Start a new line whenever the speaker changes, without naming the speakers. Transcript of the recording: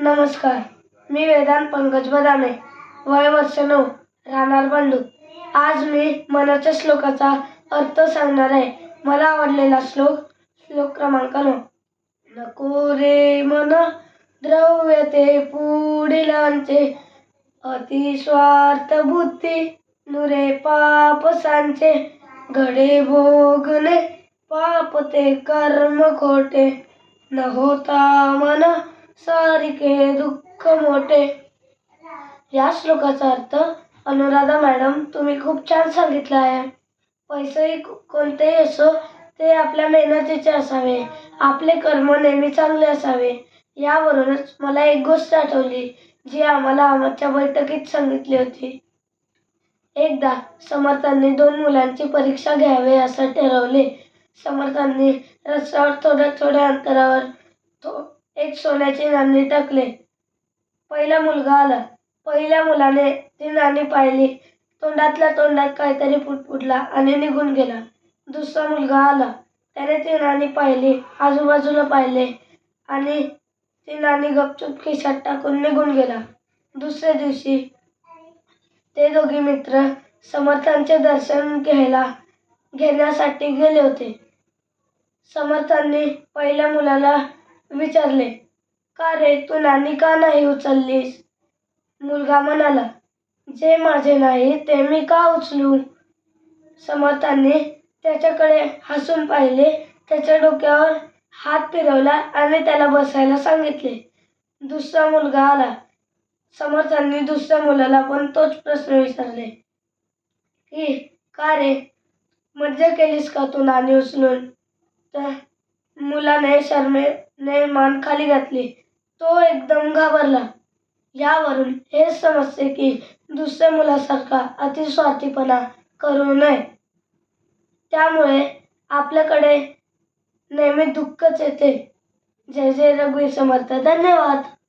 नमस्कार. मी वेदांत पंकज बदाने वय वर्ष नऊ राहणार बंडू. आज मी मनाच्या श्लोकाचा अर्थ सांगणार आहे. मला आवडलेला श्लोक श्लोक क्रमांक नऊ. नको रे मन द्रव्य ते पुढीलांचे अतिस्वार्थ बुद्धी नुरे पाप सांचे. घडे भोगणे पाप ते कर्म खोटे. न होता मन सारिके दुःख मोठे. या श्लोकाचा अर्थ अनुराधा मॅडम तुम्ही खूप छान सांगितलं आहे. पैसेही कोणतेही असो ते आपल्या मेहनतीचे असावे. आपले कर्म नेहमी चांगले असावे. यावरूनच मला एक गोष्ट आठवली जी आम्हाला आमच्या बैठकीत सांगितली होती. एकदा समर्थांनी दोन मुलांची परीक्षा घ्यावी असं ठरवले. समर्थांनी रस्त्यावर थोड्या थोड्या अंतरावर थो एक सोन्याची नाणी टाकले. पहिला मुलगा आला. पहिल्या मुलाने ती नाणी पाहिली. तोंडातल्या तोंडात काहीतरी फुटफुटला आणि निघून गेला. दुसरा मुलगा आला. त्याने ती नाणी पाहिली आजूबाजूला पाहिले आणि ती नाणी गपचूप खिशात टाकून निघून गेला. दुसऱ्या दिवशी ते दोघे मित्र समर्थांचे दर्शन घ्यायला घेण्यासाठी गेले होते. समर्थांनी पहिल्या मुलाला विचारले का रे तू नाणी का नाही उचललीस? मुलगा म्हणाला जे माझे नाही ते मी का उचलू? समर्थांनी त्याच्याकडे हसून पाहिले त्याच्या डोक्यावर हात फिरवला आणि त्याला बसायला सांगितले. दुसरा मुलगा आला. समर्थांनी दुसऱ्या मुलाला पण तोच प्रश्न विचारले की का रे मज्जा केलीस का तू नाणी उचलून? तर मुलाने ने मान खाली घातली. तो एकदम घाबरला. यावरून हे समजते की दुसऱ्या मुलासारखा अतिस्वार्थीपणा करू नये. त्यामुळे आपल्याकडे नेहमी दुःखच येते. जय जय रघुवीर समर्थ. धन्यवाद.